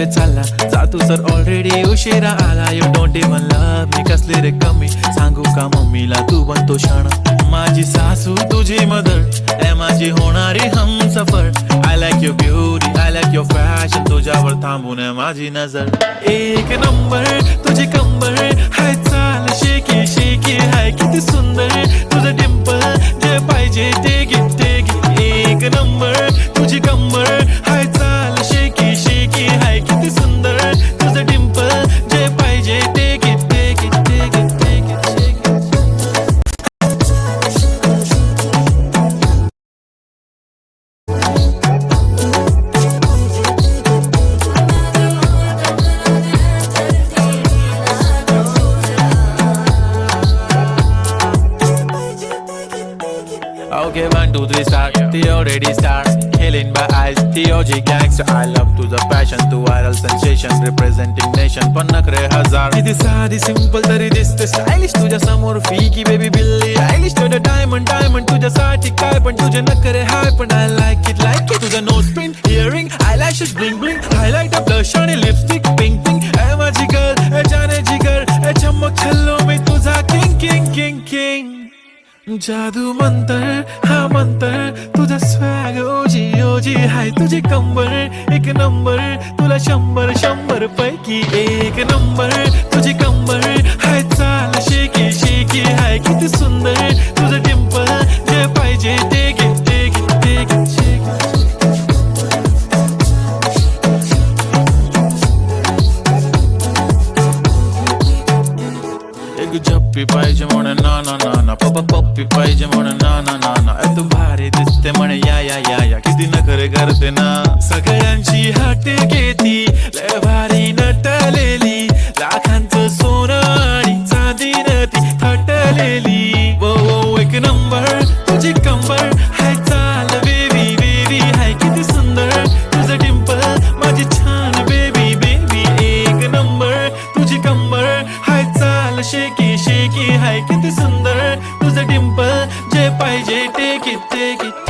कुठे चालला. जा तू तर ऑलरेडी उशिरा आला. You don't even love me कसले रे कमी. सांगू का मम्मीला तू बनतो क्षण? माझी सासू तुझी मदर. ए माझी होणारी हम सफर. I like your beauty I like your fashion तुझ्यावर थांबून माझी नजर. एक नंबर तुझी कंबर. हाय चाल शेकी शेकी हाय Okay, one, two, three, start. The already start. Killing by eyes. The OG gangster. I love to the passion, to viral sensation. Representing nation. पण नखरे हजार. किती साधी सिंपल तरी दिसते स्टायलिश तुझ्या समोर फीकी बेबी बिल्ली आयलिश तुझं डायमंड डायमंड तुझ्यासाठी काय पण तुझे नखरे हाय पण आय लाईक इट लाईक जादू मंतर हा मंतर तुझा स्वॅग ओजी ओजी हाय तुझी कंबर एक नंबर तुला शंभर शंभर पैकी एक नंबर. तुझी कंबर हाय चाल शेकी शेकी हाय किती सुंदर तुझं डिंपल एक झप्पी पाहिजे म्हणे ना ना ना ना. पप्पा पप्पी पाहिजे म्हणे ना ना ना ना. तू भारी दिसते म्हणे या या या या. किती नखरे करते ना. सगळ्यांची हाटे घेती लय भारी नटलेली. लाखांचं सोनं आणि चांदी नती थटलेली. एक नंबर तुझी कंबर. सुंदर तुझं डिंपल जे पाहिजे ते किती किती.